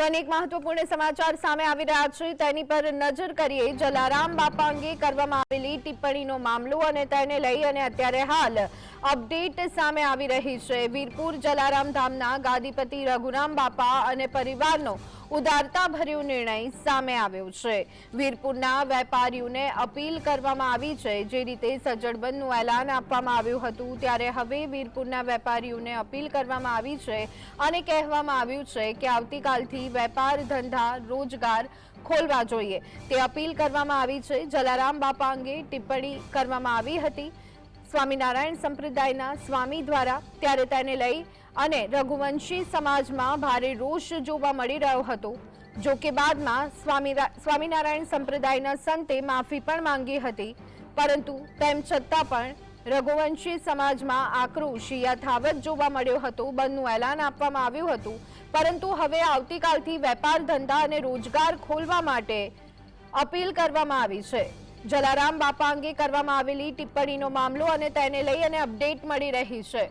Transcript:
તો અનેક મહત્વપૂર્ણ સમાચાર સામે આવી રહ્યા છે. તેની પર નજર કરીએ, જલારામ બાપા અંગે કરવામાં આવેલી ટિપ્પણીનો મામલો અને તેને લઈ અને અત્યારે હાલ અપડેટ સામે આવી રહી છે. વીરપુર જલારામ ધામના ગાદીપતિ રઘુરામ બાપા અને પરિવારનો ઉદારતા ભર્યો નિર્ણય સામે આવ્યો છે. વીરપુરના વેપારીઓને અપીલ કરવામાં આવી છે. જે રીતે સજ્જડ એલાન આપવામાં આવ્યું હતું, ત્યારે હવે વીરપુરના વેપારીઓને અપીલ કરવામાં આવી છે અને કહેવામાં આવ્યું છે કે આવતીકાલથી વેપાર ધંધા રોજગાર ખોલવા જોઈએ. તે અપીલ કરવામાં આવી છે. જલારામ બાપા અંગે ટિપ્પણી કરવામાં આવી હતી. સ્વામિનારાયણ સંપ્રદાયના સ્વામી દ્વારા ત્યારે તેને લઈ અને રઘુવંશી સમાજમાં ભારે રોષ જોવા મળી રહ્યો હતો, જો કે બાદમાં સ્વામી સ્વામિનારાયણ સંપ્રદાયના સંતે માફી પણ માંગી હતી, પરંતુ તેમ છતાં પણ રઘુવંશી સમાજમાં આક્રોશ યથાવત જોવા મળ્યો હતો, બંધનું એલાન આપવામાં આવ્યું હતું. પરંતુ હવે આવતીકાલથી વેપાર ધંધા અને રોજગાર ખોલવા માટે અપીલ કરવામાં આવી છે. જલારામ બાપા અંગે કરવામાં આવેલી ટિપ્પણીનો મામલો અને તેને લઈ અને અપડેટ મળી રહી છે.